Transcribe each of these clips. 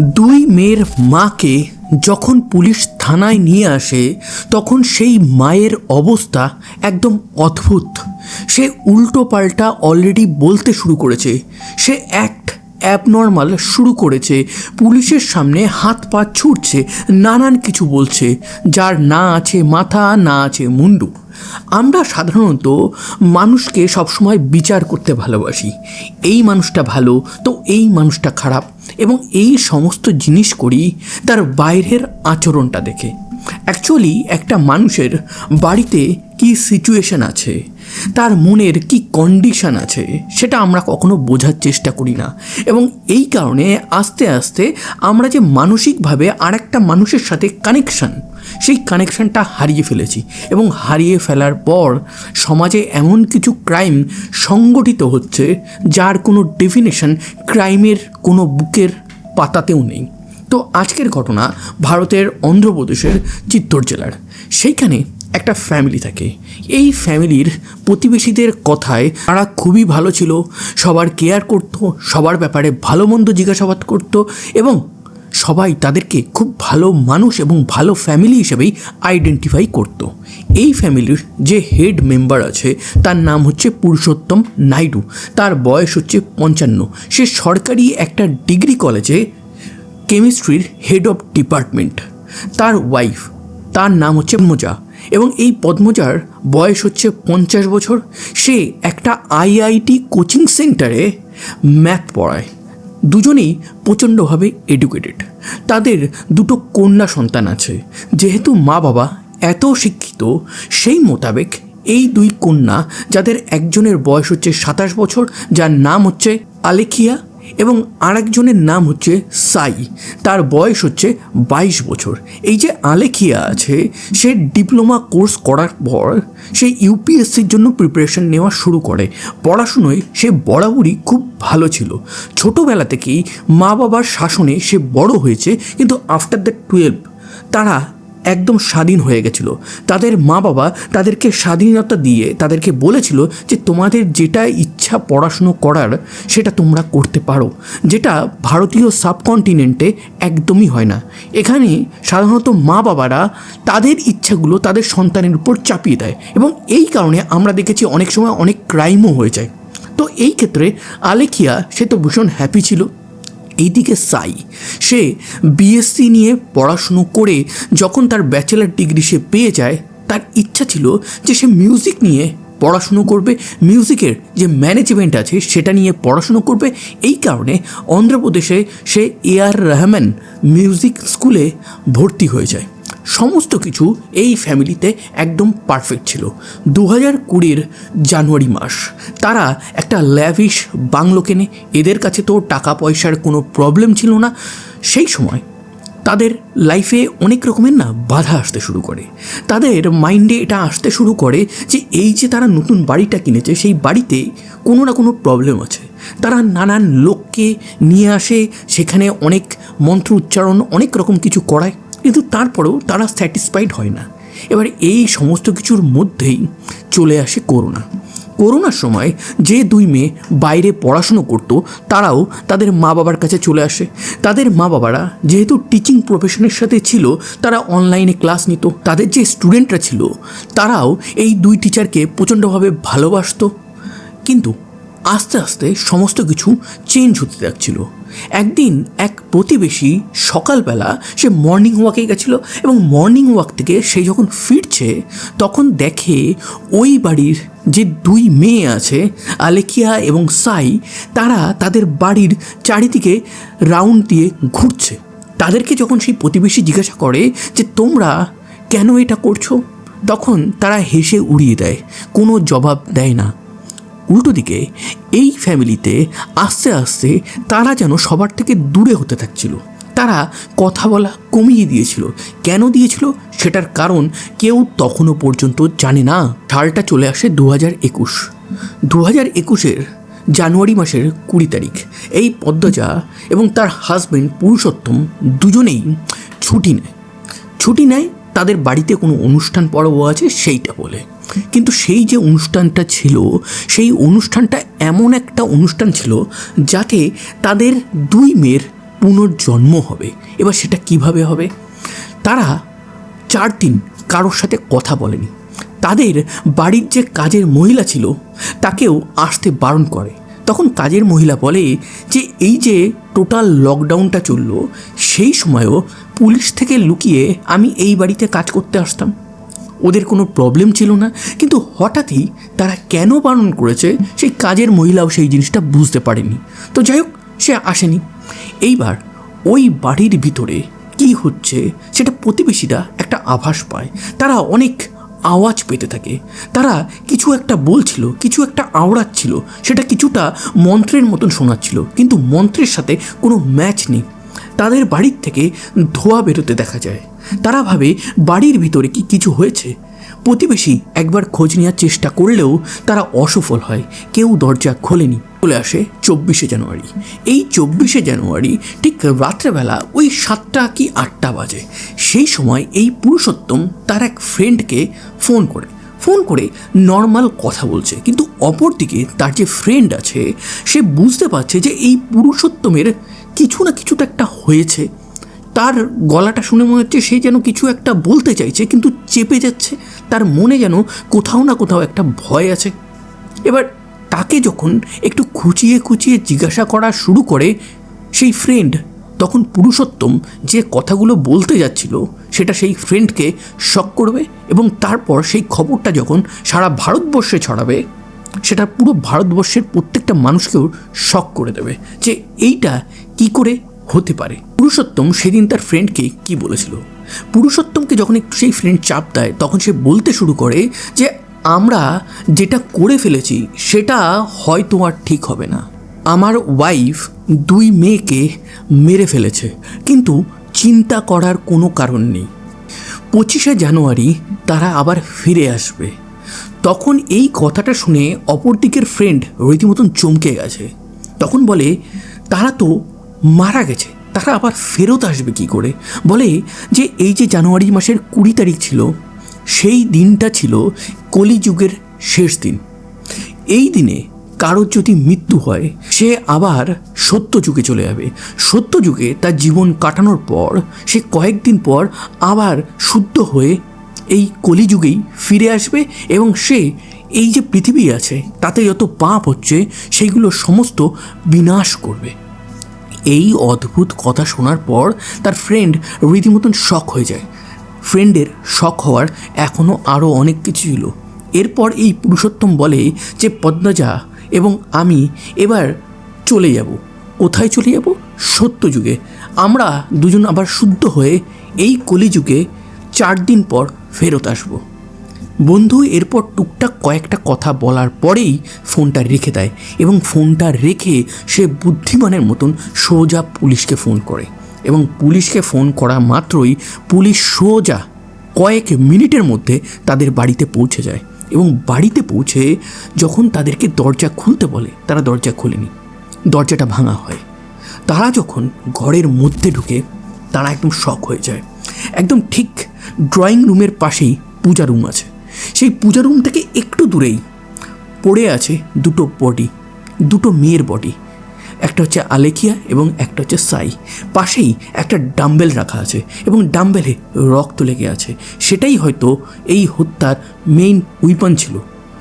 দুই মেয়ের মাকে যখন পুলিশ থানায় নিয়ে আসে, তখন সেই মায়ের অবস্থা একদম অদ্ভুত। সে উল্টো পাল্টা অলরেডি বলতে শুরু করেছে। সে অ্যাক্ট অ্যাবনর্মাল শুরু করেছে। পুলিশের সামনে হাত পা ছুটছে নানান কিছু বলছে, যার না আছে মাথা, না আছে মুন্ডু। আমরা সাধারণত মানুষকে সবসময় বিচার করতে ভালোবাসি। এই মানুষটা ভালো, তো এই মানুষটা খারাপ। এবং এই সমস্ত জিনিস করি তার বাইরের আচরণটা দেখে। অ্যাকচুয়ালি একটা মানুষের বাড়িতে কি সিচুয়েশন আছে? তার মনের কি কন্ডিশন আছে, সেটা আমরা কখনো বোঝার চেষ্টা করি না। এবং এই কারণে আস্তে আস্তে আমরা যে মানসিকভাবে আর একটা মানুষের সাথে কানেকশন সেই কানেকশনটা হারিয়ে ফেলেছি। এবং হারিয়ে ফেলার পর সমাজে এমন কিছু ক্রাইম সংগঠিত হচ্ছে, যার কোনো ডেফিনেশন ক্রাইমের কোনো বুকের পাতাতেও নেই। তো আজকের ঘটনা ভারতের অন্ধ্রপ্রদেশের চিত্তর জেলার সেইখানে একটা ফ্যামিলি থাকে। এই ফ্যামিলির প্রতিবেশীদের কথায় তারা খুবই ভালো ছিল। সবার কেয়ার করত, সবার ব্যাপারে ভালো মন্দ জিজ্ঞাসাবাদ করত এবং সবাই তাদেরকে খুব ভালো মানুষ এবং ভালো ফ্যামিলি হিসেবেই আইডেন্টিফাই করত। এই ফ্যামিলির যে হেড মেম্বার আছে, তার নাম হচ্ছে পুরুষোত্তম নাইডু। তার বয়স হচ্ছে পঞ্চান্ন। সে সরকারি একটা ডিগ্রি কলেজে কেমিস্ট্রির হেড অফ ডিপার্টমেন্ট তার ওয়াইফ তার নাম হচ্ছে পদ্মজা এবং এই পদ্মজার বয়স হচ্ছে পঞ্চাশ বছর। সে একটা আইআইটি কোচিং সেন্টারে ম্যাথ পড়ায়। দুজনেই প্রচণ্ডভাবে এডুকেটেড। তাদের দুটো কন্যা সন্তান আছে। যেহেতু মা বাবা এত শিক্ষিত, সেই মোতাবেক এই দুই কন্যা, যাদের একজনের বয়স হচ্ছে সাতাশ বছর, যার নাম হচ্ছে আলেখিয়া এবং আরেকজনের নাম হচ্ছে সাই। তার বয়স হচ্ছে বাইশ বছর। এই যে আলেখিয়া আছে, সে ডিপ্লোমা কোর্স করার পর সে ইউপিএসসির জন্য প্রিপারেশন নেওয়া শুরু করে। পড়াশুনোয় সে বরাবরই খুব ভালো ছিল। ছোটোবেলা থেকেই মা বাবার শাসনে সে বড় হয়েছে, কিন্তু আফটার দ্য টুয়েলভ তারা একদম স্বাধীন হয়ে গেছিল। তাদের মা বাবা তাদেরকে স্বাধীনতা দিয়ে তাদেরকে বলেছিল যে তোমাদের যেটা ইচ্ছা পড়াশুনো করার সেটা তোমরা করতে পারো। যেটা ভারতীয় সাবকন্টিনেন্টে একদমই হয় না। এখানে সাধারণত মা বাবারা তাদের ইচ্ছাগুলো তাদের সন্তানের উপর চাপিয়ে দেয় এবং এই কারণে আমরা দেখেছি অনেক সময় অনেক ক্রাইমও হয়ে যায়। তো এই ক্ষেত্রে আলেখিয়া সে তো ভীষণ হ্যাপি ছিল। এইদিকে সাই। সে বিএসসি নিয়ে পড়াশুনো করে যখন তার ব্যাচেলার ডিগ্রি সে পেয়ে যায়, তার ইচ্ছা ছিল যে সে মিউজিক নিয়ে পড়াশুনো করবে। মিউজিকের যে ম্যানেজমেন্ট আছে, সেটা নিয়ে পড়াশুনো করবে। এই কারণে অন্ধ্রপ্রদেশে সে এ আর রহমান মিউজিক স্কুলে ভর্তি হয়ে যায়। সমস্ত কিছু এই ফ্যামিলিতে একদম পারফেক্ট ছিল। দু হাজার কুড়ির জানুয়ারি মাস, তারা একটা ল্যাভিশ বাংলো কেনে, এদের কাছে তো টাকা পয়সার কোনো প্রবলেম ছিল না। সেই সময় তাদের লাইফে অনেক রকমের না বাধা আসতে শুরু করে। তাদের মাইন্ডে এটা আসতে শুরু করে যে এই যে তারা নতুন বাড়িটা কিনেছে, সেই বাড়িতে কোনো না কোনো প্রবলেম আছে। তারা নানান লোককে নিয়ে আসে, সেখানে অনেক মন্ত্র উচ্চারণ, অনেক রকম কিছু করায়। কিন্তু তারপরেও তারা স্যাটিসফাইড হয় না। এবার এই সমস্ত কিছুর মধ্যেই চলে আসে করোনা। করোনার সময় যে দুই মেয়ে বাইরে পড়াশুনো করতো, তারাও তাদের মা বাবার কাছে চলে আসে। তাদের মা বাবারা যেহেতু টিচিং প্রফেশনের সাথে ছিল, তারা অনলাইনে ক্লাস নিত। তাদের যে স্টুডেন্টরা ছিল, তারাও এই দুই টিচারকে প্রচণ্ডভাবে ভালোবাসতো। কিন্তু আস্তে আস্তে সমস্ত কিছু চেঞ্জ হতে থাকছিল। একদিন এক প্রতিবেশী সকালবেলা সে মর্নিং ওয়াকে গেছিল এবং মর্নিং ওয়াক থেকে সে যখন ফিরছে, তখন দেখে ওই বাড়ির যে দুই মেয়ে আছে, আলেকিয়া এবং সাই, তারা তাদের বাড়ির চারিদিকে রাউন্ড দিয়ে ঘুরছে। তাদেরকে যখন সেই প্রতিবেশী জিজ্ঞাসা করে যে, তোমরা কেন এটা করছ? তখন তারা হেসে উড়িয়ে দেয়, কোনো জবাব দেয় না। উল্টো দিকে এই ফ্যামিলিতে আস্তে আস্তে তারা যেন সবার থেকে দূরে হতে থাকছিল। তারা কথা বলা কমিয়ে দিয়েছিল। কেন দিয়েছিল সেটার কারণ কেউ তখনও পর্যন্ত জানে না। সালটা চলে আসে দু হাজার একুশ। দু হাজার একুশের জানুয়ারি মাসের কুড়ি তারিখ। এই পদ্মজা এবং তার হাজবেন্ড পুরুষোত্তম দুজনেই ছুটি নেয়। ছুটি নেয় তাদের বাড়িতে কোনো অনুষ্ঠান পর্ব আছে সেইটা বলে। কিন্তু সেই যে অনুষ্ঠানটা ছিল, সেই অনুষ্ঠানটা এমন একটা অনুষ্ঠান ছিল যাতে তাদের দুই মেয়ের পুনর্জন্ম হবে। এবার সেটা কীভাবে হবে? তারা চার দিন কারোর সাথে কথা বলেনি। তাদের বাড়ির যে কাজের মহিলা ছিল, তাকেও আসতে বারণ করে। তখন কাজের মহিলা বলে যে, এই যে টোটাল লকডাউনটা চলল, সেই সময়ও পুলিশ থেকে লুকিয়ে আমি এই বাড়িতে কাজ করতে আসতাম। ওদের কোনো প্রবলেম ছিল না। কিন্তু হঠাৎই তারা কেন বারণ করেছে, সেই কাজের মহিলাও সেই জিনিসটা বুঝতে পারেনি। তো যাই হোক, সে আসেনি। এইবার ওই বাড়ির ভিতরে কি হচ্ছে সেটা প্রতিবেশীরা একটা আভাস পায়। তারা অনেক আওয়াজ পেতে থাকে। তারা কিছু একটা বলছিল, কিছু একটা আওড়াচ্ছিল, সেটা কিছুটা মন্ত্রের মতন শোনাচ্ছিল। কিন্তু মন্ত্রের সাথে কোনো ম্যাচ নেই। তাদের বাড়ির থেকে ধোয়া বেরোতে দেখা যায়। তারা ভাবে বাড়ির ভিতরে কি কিছু হয়েছে। প্রতিবেশী একবার খোঁজ নেওয়ার চেষ্টা করলেও তারা অসফল হয়, কেউ দরজা খোলেনি। চলে আসে চব্বিশে জানুয়ারি। এই চব্বিশে জানুয়ারি ঠিক রাত্রেবেলা ওই সাতটা কি আটটা বাজে। সেই সময় এই পুরুষোত্তম তার এক ফ্রেন্ডকে ফোন করে। ফোন করে নর্মাল কথা বলছে, কিন্তু অপরদিকে তার যে ফ্রেন্ড আছে, সে বুঝতে পারছে যে এই পুরুষোত্তমের কিছু না কিছু তো একটা হয়েছে। তার গলাটা শুনে মনে হচ্ছে সে যেন কিছু একটা বলতে চাইছে, কিন্তু চেপে যাচ্ছে। তার মনে যেন কোথাও না কোথাও একটা ভয় আছে। এবার তাকে যখন একটু খুঁচিয়ে খুঁচিয়ে জিজ্ঞাসা করা শুরু করে সেই ফ্রেন্ড তখন পুরুষোত্তম যে কথাগুলো বলতে যাচ্ছিল, সেটা সেই ফ্রেন্ডকে শক করবে এবং তারপর সেই খবরটা যখন সারা ভারতবর্ষে ছড়াবে, সেটা পুরো ভারতবর্ষের প্রত্যেকটা মানুষকেও শক করে দেবে যে এইটা কি করে হতে পারে। পুরুষোত্তম সেদিন তার ফ্রেন্ডকে কি বলেছিল? পুরুষোত্তমকে যখন একটু সেই ফ্রেন্ড চাপ দেয়, তখন সে বলতে শুরু করে যে, আমরা যেটা করে ফেলেছি, সেটা হয়তো আর ঠিক হবে না। আমার ওয়াইফ দুই মেয়েকে মেরে ফেলেছে, কিন্তু চিন্তা করার কোনো কারণ নেই। পঁচিশে জানুয়ারি তারা আবার ফিরে আসবে। তখন এই কথাটা শুনে অপরদিকের ফ্রেন্ড রীতিমতন চমকে গেছে। তখন বলে, তারা তো মারা গেছে। তারা আবার ফেরত আসবে কি করে? বলে যে এই যে জানুয়ারি মাসের কুড়ি তারিখ ছিল, সেই দিনটা ছিল কলিযুগের শেষ দিন। এই দিনে কারোর যদি মৃত্যু হয়, সে আবার সত্য যুগে চলে যাবে। সত্য যুগে তার জীবন কাটানোর পর, সে কয়েকদিন পর আবার শুদ্ধ হয়ে এই কলিযুগেই ফিরে আসবে এবং সে এই যে পৃথিবী আছে, তাতে যত পাপ হচ্ছে সেইগুলো সমস্ত বিনাশ করবে। এই অদ্ভুত কথা শোনার পর তার ফ্রেন্ড রীতিমতন শখ হয়ে যায়। ফ্রেন্ডের শখ হওয়ার এখনও আরও অনেক কিছু ছিল। এরপর এই পুরুষোত্তম বলে যে, পদ্মজা এবং আমি এবার চলে যাব। কোথায় চলে যাব? সত্য যুগে। আমরা দুজন আবার শুদ্ধ হয়ে এই কলিযুগে চার দিন পর ফেরত আসব। বন্ধু, এরপর টুকটাক কয়েকটা কথা বলার পরেই ফোনটা রেখে দেয় এবং ফোনটা রেখে সে বুদ্ধিমানের মতন সোজা পুলিশকে ফোন করে এবং পুলিশকে ফোন করা মাত্রই পুলিশ সোজা কয়েক মিনিটের মধ্যে তাদের বাড়িতে পৌঁছে যায় এবং বাড়িতে পৌঁছে যখন তাদেরকে দরজা খুলতে বলে, তারা দরজা খোলেনি। দরজাটা ভাঙা হয়। তারা যখন ঘরের মধ্যে ঢুকে, তারা একদম শখ হয়ে যায়। একদম ঠিক ড্রয়িং রুমের পাশেই পূজা রুম আছে। সেই পূজা রুম থেকে একটু দূরেই পড়ে আছে দুটো বডি, দুটো মেয়ের বডি। একটা হচ্ছে আলেখিয়া এবং একটা হচ্ছে সাই। পাশেই একটা ডাম্বেল রাখা আছে এবং ডাম্বেলে রক্ত লেগে আছে। সেটাই হয়তো এই হত্যার মেইন উইপন ছিল।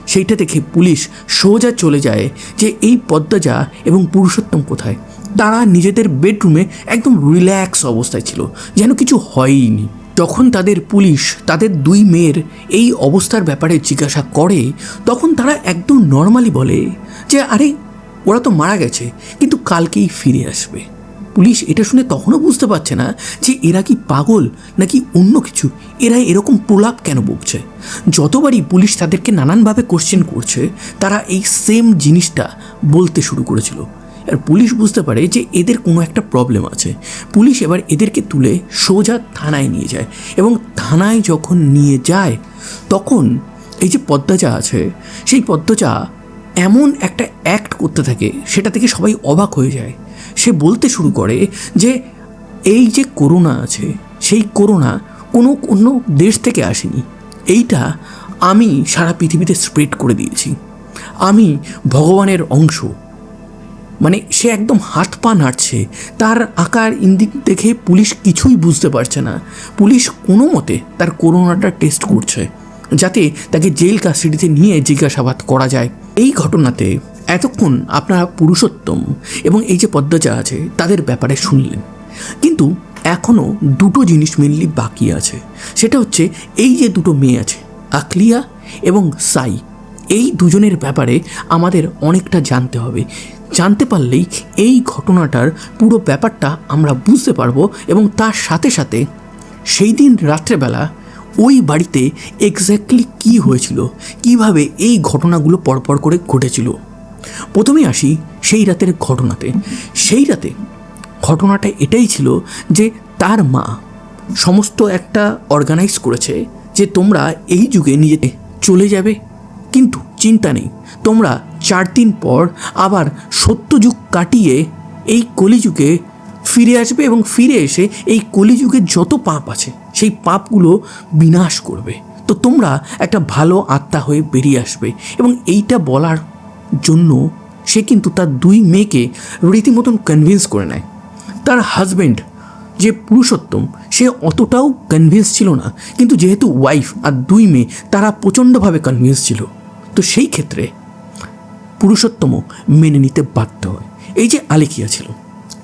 সেইটা দেখে পুলিশ সোজা চলে যায় যে এই পদ্মজা এবং পুরুষোত্তম কোথায়? তারা নিজেদের বেডরুমে একদম রিল্যাক্স অবস্থায় ছিল, যেন কিছু হয়ইনি যখন তাদের পুলিশ, তাদের দুই মেয়ের এই অবস্থার ব্যাপারে জিজ্ঞাসা করে, তখন তারা একদম নর্মালি বলে যে, আরে, ওরা তো মারা গেছে, কিন্তু কালকেই ফিরে আসবে। পুলিশ এটা শুনে তখনও বুঝতে পারছে না যে, এরা কি পাগল নাকি অন্য কিছু? এরা এরকম প্রলাপ কেন বকছে? যতবারই পুলিশ তাদেরকে নানানভাবে কোশ্চেন করছে, তারা এই সেম জিনিসটা বলতে শুরু করেছিল। আর পুলিশ বুঝতে পারে যে এদের কোনো একটা প্রবলেম আছে। পুলিশ এবার এদেরকে তুলে সোজা থানায় নিয়ে যায় এবং থানায় যখন নিয়ে যায়, তখন এই যে পদ্মজা আছে, সেই পদ্মজা এমন একটা অ্যাক্ট করতে থাকে, সেটা থেকে সবাই অবাক হয়ে যায়। সে বলতে শুরু করে যে এই যে করোনা আছে, সেই করোনা কোনো, অন্য দেশ থেকে আসেনি। এইটা আমি সারা পৃথিবীতে স্প্রেড করে দিয়েছি। আমি ভগবানের অংশ। মানে সে একদম হাত পা নাড়ছে। তার আকার ইন্দিক দেখে পুলিশ কিছুই বুঝতে পারছে না। পুলিশ কোনো মতে তার করোনাটা টেস্ট করছে, যাতে তাকে জেল কাস্টাডিতে নিয়ে জিজ্ঞাসাবাদ করা যায়। এই ঘটনাতে এতক্ষণ আপনারা পুরুষোত্তম এবং এই যে পদ্মজা আছে, তাদের ব্যাপারে শুনলেন। কিন্তু এখনও দুটো জিনিস মেনলি বাকি আছে। সেটা হচ্ছে এই যে দুটো মেয়ে আছে, আকলিয়া এবং সাই, এই দুজনের ব্যাপারে আমাদের অনেকটা জানতে হবে। জানতে পারলেই এই ঘটনাটার পুরো ব্যাপারটা আমরা বুঝতে পারব এবং তার সাথে সাথে সেই দিন রাত্রেবেলা ওই বাড়িতে এক্স্যাক্টলি কী হয়েছিল? কীভাবে এই ঘটনাগুলো পরপর করে ঘটেছিল? প্রথমে আসি সেই রাতের ঘটনাতে। সেই রাতে ঘটনাটা এটাই ছিল যে তার মা সমস্ত একটা অর্গানাইজ করেছে যে তোমরা এই যুগে নিজেতে চলে যাবে। কিন্তু চিন্তা নেই, তোমরা চার দিন পর আবার সত্যযুগ কাটিয়ে এই কলিযুগে ফিরে আসবে এবং ফিরে এসে এই কলিযুগের যত পাপ আছে, সেই পাপগুলো বিনাশ করবে। তো তোমরা একটা ভালো আত্মা হয়ে বেরিয়ে আসবে এবং এইটা বলার জন্য সে কিন্তু তার দুই মেয়েকে রীতিমতন কনভিন্স করে নেয়। তার হাজবেন্ড যে পুরুষোত্তম, সে অতটাও কনভিন্স ছিল না, কিন্তু যেহেতু ওয়াইফ আর দুই মেয়ে, তারা প্রচণ্ডভাবে কনভিন্স ছিল। তো সেই ক্ষেত্রে পুরুষোত্তমও মেনে নিতে বাধ্য হয়। এই যে আলেখিয়া ছিল,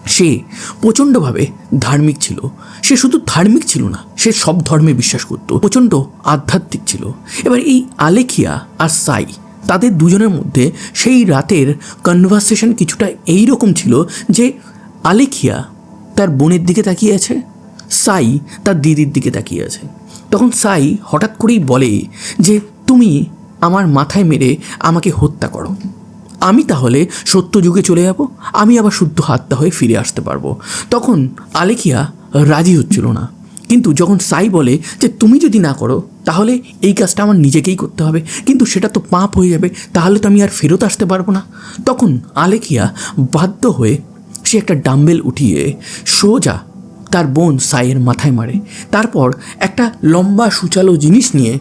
সে প্রচণ্ডভাবে ধার্মিক ছিল। সে শুধু ধার্মিক ছিল না, সে সব ধর্মে বিশ্বাস করত। প্রচণ্ড আধ্যাত্মিক ছিল। এবার এই আলেখিয়া আর সাই, তাদের দুজনের মধ্যে সেই রাতের কনভারসেশন কিছুটা এই রকম ছিল যে আলেখিয়া তার বোনের দিকে তাকিয়ে আছে, সাই তার দিদির দিকে তাকিয়ে আছে। তখন সাই হঠাৎ করেই বলে যে, তুমি আমার মাথায় মেরে আমাকে হত্যা করো। আমি তাহলে সত্য যুগে চলে যাব, আমি আবার শুদ্ধ হাত্তা হয়ে ফিরে আসতে পারব। তখন আলেখিয়া রাজি হচ্ছিল না। কিন্তু যখন সাই বলে যে তুমি যদি না করো, তাহলে এই কাজটা আমার নিজেকেই করতে হবে। কিন্তু সেটা তো পাপ হয়ে যাবে, তাহলে তো আমি আর ফেরত আসতে পারব না। তখন আলেখিয়া বাধ্য হয়ে সে একটা ডাম্বেল উঠিয়ে সোজা তার বোন সাইয়ের মাথায় মারে। তারপর একটা লম্বা সুচালো জিনিস নিয়ে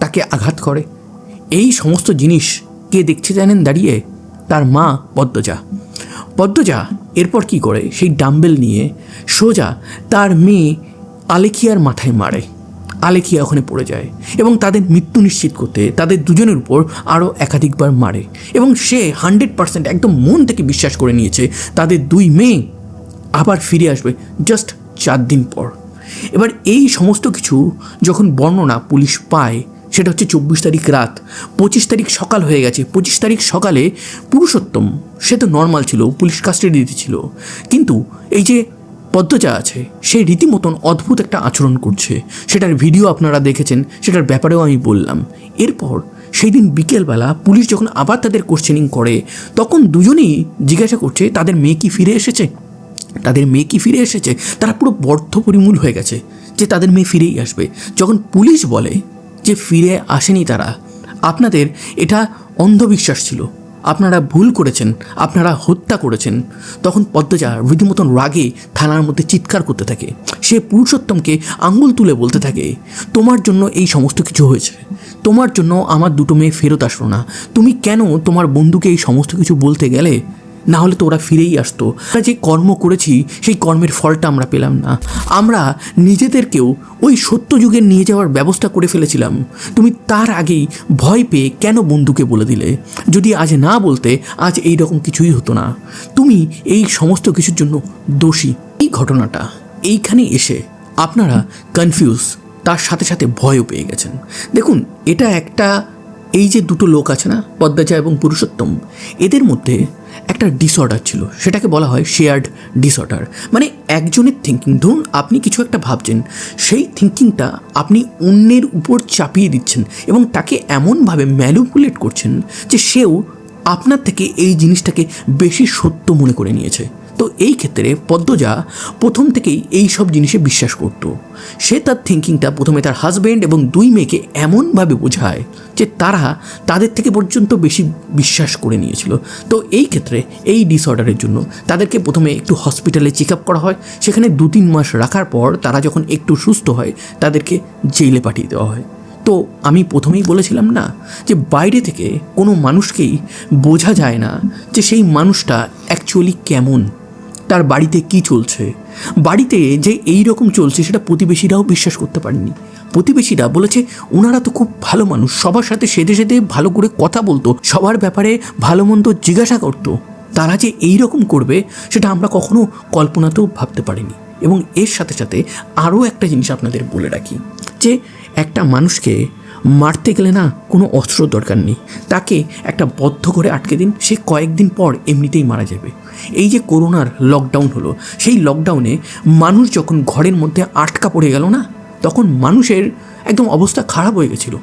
তাকে আঘাত করে। এই সমস্ত জিনিস কে দেখছে জানেন দাঁড়িয়ে? তার মা পদ্মজা। পদ্মজা এরপর কি করে? সেই ডাম্বেল নিয়ে সোজা তার মেয়ে আলেখিয়ার মাথায় মারে। আলেখিয়া ওখানে পড়ে যায় এবং তাদের মৃত্যু নিশ্চিত করতে তাদের দুজনের উপর আরও একাধিকবার মারে এবং সে হান্ড্রেড পার্সেন্ট একদম মন থেকে বিশ্বাস করে নিয়েছে তাদের দুই মেয়ে আবার ফিরে আসবে জাস্ট চার দিন পর। এবার এই সমস্ত কিছু যখন বর্ণনা পুলিশ পায় সেটা হচ্ছে চব্বিশ তারিখ রাত। পঁচিশ তারিখ সকাল হয়ে গেছে। পঁচিশ তারিখ সকালে পুরুষোত্তম, সে তো নর্মাল ছিল, পুলিশ কাস্টাডিতে ছিল। কিন্তু এই যে পদ্মজা আছে, সে রীতিমতন অদ্ভুত একটা আচরণ করছে। সেটার ভিডিও আপনারা দেখেছেন, সেটার ব্যাপারেও আমি বললাম। এরপর সেই দিন বিকেলবেলা পুলিশ যখন আবার তাদের কোশ্চেনিং করে, তখন দুজনেই জিজ্ঞাসা করছে, তাদের মেয়ে কি ফিরে এসেছে? তাদের মেয়ে কি ফিরে এসেছে? তারা পুরো বদ্ধপরিমূল হয়ে গেছে যে তাদের মেয়ে ফিরেই আসবে। যখন পুলিশ বলে যে ফিরে আসেনি তারা। আপনাদের এটা অন্ধবিশ্বাস ছিল। আপনারা ভুল করেছেন, আপনারা হত্যা করেছেন। তখন পদ্মজা রীতিমতন রাগে থানার মধ্যে চিৎকার করতে থাকে। সে পুরুষোত্তমকে আঙ্গুল তুলে বলতে থাকে, তোমার জন্য এই সমস্ত কিছু হয়েছে। তোমার জন্য আমার দুটো মেয়ে ফেরত আসলো না। তুমি কেন তোমার বন্ধুকে এই সমস্ত কিছু বলতে গেলে? না হলে তো ওরা ফিরেই আসতো। আমরা যে কর্ম করেছি, সেই কর্মের ফলটা আমরা পেলাম না। আমরা নিজেদেরকেও ওই সত্য যুগে নিয়ে যাওয়ার ব্যবস্থা করে ফেলেছিলাম। তুমি তার আগেই ভয় পেয়ে কেন বন্ধুকে বলে দিলে? যদি আজ না বলতে, আজ এই রকম কিছুই হতো না। তুমি এই সমস্ত কিছুর জন্য দোষী। এই ঘটনাটা এইখানে এসে আপনারা কনফিউজ তার সাথে সাথে ভয়ও পেয়ে গেছেন। দেখুন, এটা একটা এই যে দুটো লোক আছে না, পদ্মাজা এবং পুরুষোত্তম, এদের মধ্যে একটা ডিসঅর্ডার ছিল। সেটাকে বলা হয় শেয়ার্ড ডিসঅর্ডার মানে একজনের থিঙ্কিং ধরুন আপনি কিছু একটা ভাবছেন, সেই থিঙ্কিংটা আপনি অন্যের উপর চাপিয়ে দিচ্ছেন এবং তাকে এমনভাবে ম্যালুপুলেট করছেন যে সেও আপনার থেকে এই জিনিসটাকে বেশি সত্য মনে করে নিয়েছে। তো এই ক্ষেত্রে পদ্মজা প্রথম থেকেই এই সব জিনিসে বিশ্বাস করত। সে তার থিঙ্কিংটা প্রথমে তার হাজব্যান্ড এবং দুই মেয়েকে এমনভাবে বোঝায় যে তারা তাদের থেকে পর্যন্ত বেশি বিশ্বাস করে নিয়েছিল। তো এই ক্ষেত্রে এই ডিসঅর্ডারের জন্য তাদেরকে প্রথমে একটু হসপিটালে চেক আপ করা হয়। সেখানে দু তিন মাস রাখার পর তারা যখন একটু সুস্থ হয়, তাদেরকে জেলে পাঠিয়ে দেওয়া হয়। তো আমি প্রথমেই বলেছিলাম না যে বাইরে থেকে কোনো মানুষকেই বোঝা যায় না যে সেই মানুষটা অ্যাকচুয়ালি কেমন। তার বাড়িতে কি চলছে? বাড়িতে যে এই রকম চলছে সেটা প্রতিবেশীরাও বিশ্বাস করতে পারেনি। প্রতিবেশীরা বলেছে ওনারা তো খুব ভালো মানুষ। সবার সাথে সেদে সেদে ভালো করে কথা বলতো। সবার ব্যাপারে ভালো মন্দ জিজ্ঞাসা করতো। তারা যে এই রকম করবে, সেটা আমরা কখনো কল্পনাতেও ভাবতে পারিনি। এবং এর সাথে সাথে আরও একটা জিনিস আপনাদের বলে রাখি, যে একটা মানুষকে মারতে গেলে না কোনো অস্ত্র দরকার নেই। তাকে একটা বদ্ধ করে আটকে দিন, সে কয়েকদিন পর এমনিতেই মারা যাবে। এই যে করোনার লকডাউন হলো, সেই লকডাউনে মানুষ যখন ঘরের মধ্যে আটকা পড়ে গেল না, তখন মানুষের একদম অবস্থা খারাপ হয়ে গেছিল।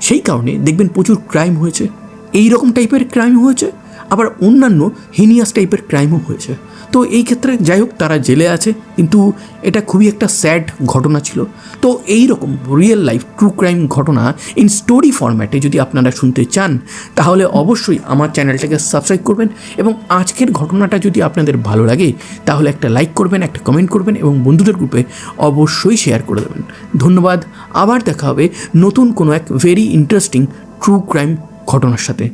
সেই কারণে দেখবেন প্রচুর ক্রাইম হয়েছে। এই রকম টাইপের ক্রাইম হয়েছে, আবার অন্যান্য হিনিয়াস টাইপের ক্রাইমও হয়েছে। তো এই ক্ষেত্রে যাই হোক তারা জেলে আছে, কিন্তু এটা খুবই একটা স্যাড ঘটনা ছিল। তো এই রকম রিয়েল লাইফ ট্রু ক্রাইম ঘটনা ইন স্টোরি ফরম্যাটে যদি আপনারা শুনতে চান, তাহলে অবশ্যই আমার চ্যানেলটাকে সাবস্ক্রাইব করবেন এবং আজকের ঘটনাটা যদি আপনাদের ভালো লাগে, তাহলে একটা লাইক করবেন, একটা কমেন্ট করবেন এবং বন্ধুদের গ্রুপে অবশ্যই শেয়ার করে দেবেন। ধন্যবাদ, আবার দেখা হবে নতুন কোনো এক ভেরি ইন্টারেস্টিং ট্রু ক্রাইম ঘটনার সাথে।